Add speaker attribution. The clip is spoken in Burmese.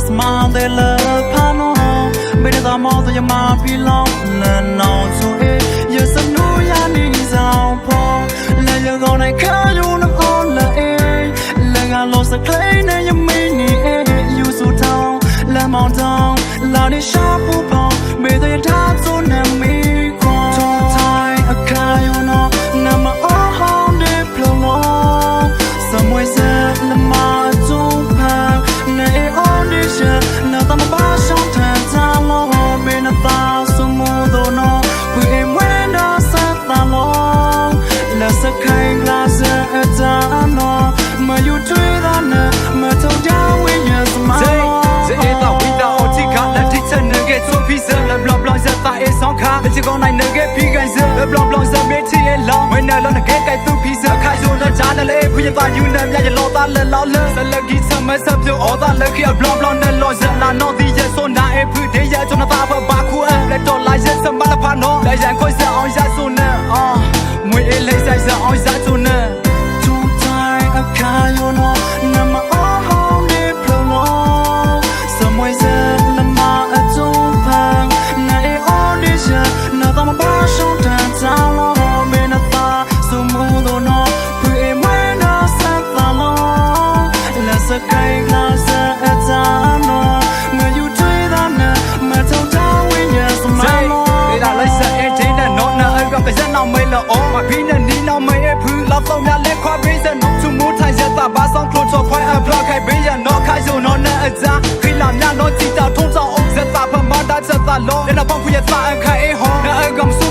Speaker 1: this mother love pano me da mother ya ma fi long na no so e you so no ya ni sound po la you gonna call you no on la e la ga lo sa clay na you me ni e you so down la mount down la ni sharp pon me da ya ta so na me ko time a call you no na ma oh home de plong somewhere
Speaker 2: ငယ်ပြီးကန်စဘလောင်ဘလောင်စမေးချီလောင်းဝင်းနယ်လောင်းငယ်ကဲသူပြီးစခိုင်စုံနဲ့ဂျာနယ်လေးဖျင်ပါယူနဲ့မြရလောသားလက်လောင်းလဲဆလကီစမဆပ်ပြအော်သားလက်ခီဘလောင်ဘလောင်နဲ့လောစနာနော်ဒီရစုံနာအဖူဒေးရကျွန်တော်သားဘဘာခုအလက်တော်လာရစမလဖာနော်လက်ရန်ခွစအောင်ရစုံနဲ့အာမွေလေးဆိုင်စအောင်ရစုံကရက်နောက်မဲလောအောဘာပြီးနဲ့နီနောက်မဲဖူးလောက်ဆောင်များလဲခွာပေးစံသူမူထိုင်ရတာဘာဆောင်ခလို့ချောခွိုင်အပ